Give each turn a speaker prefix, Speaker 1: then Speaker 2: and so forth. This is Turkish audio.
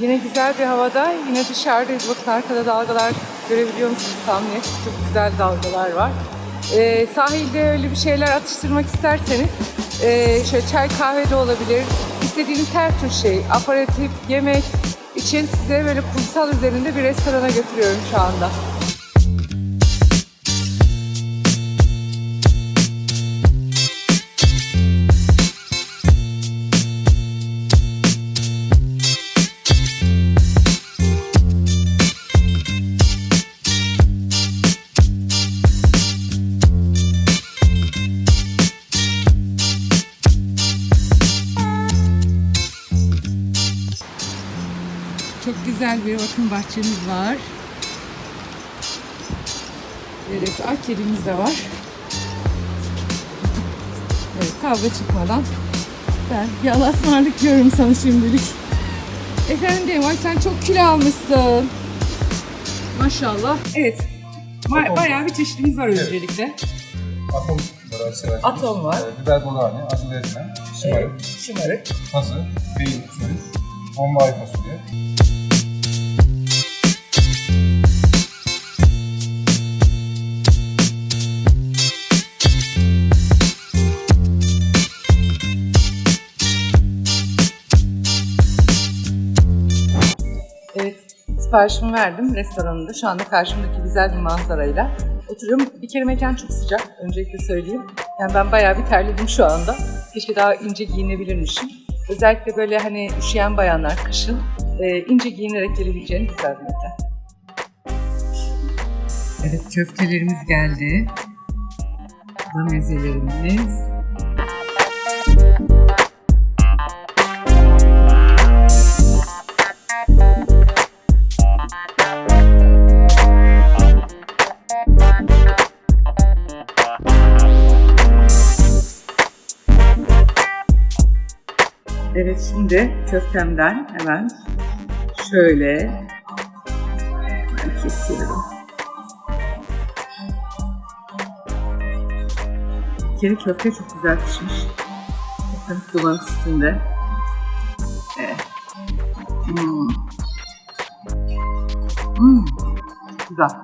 Speaker 1: Yine güzel bir havada. Yine dışarıdayız. Bakın arkada dalgalar görebiliyor musunuz tahmin et. Çok güzel dalgalar var. Ee, sahilde öyle bir şeyler atıştırmak isterseniz ee, şöyle çay kahve de olabilir. İstediğiniz her tür şey, aparatif, yemek için size böyle kumsal üzerinde bir restorana götürüyorum şu anda. Çok güzel bir bakın bahçemiz var. Neresi? Ay kedimiz de var. Evet kavga çıkmadan ben bir Allah'a ısmarladık diyorum sana şimdilik. Efendim ay sen çok kilo almışsın. Maşallah. Evet. Ba- bayağı bir çeşitimiz var öncelikle.
Speaker 2: Atom var seversiniz.
Speaker 1: Atom var.
Speaker 2: Ee, biber bolani, acılı ezme, şımarık,
Speaker 1: Şımarık.
Speaker 2: pası, beyin suyu, bombay fasulye.
Speaker 1: Siparişimi verdim restoranında. Şu anda karşımdaki güzel bir manzarayla oturuyorum. Bir kere mekan çok sıcak, öncelikle söyleyeyim. Yani ben bayağı bir terledim şu anda. Keşke daha ince giyinebilirmişim. Özellikle böyle hani üşüyen bayanlar kışın e, ince giyinerek gelebileceğini güzel bir mekan. Evet, köftelerimiz geldi. Da mezelerimiz. Evet şimdi köftemden hemen şöyle kesiyorum. Kere köfte çok güzel pişmiş. Bakın duman üstünde. Evet. Hmm. Hmm. Güzel.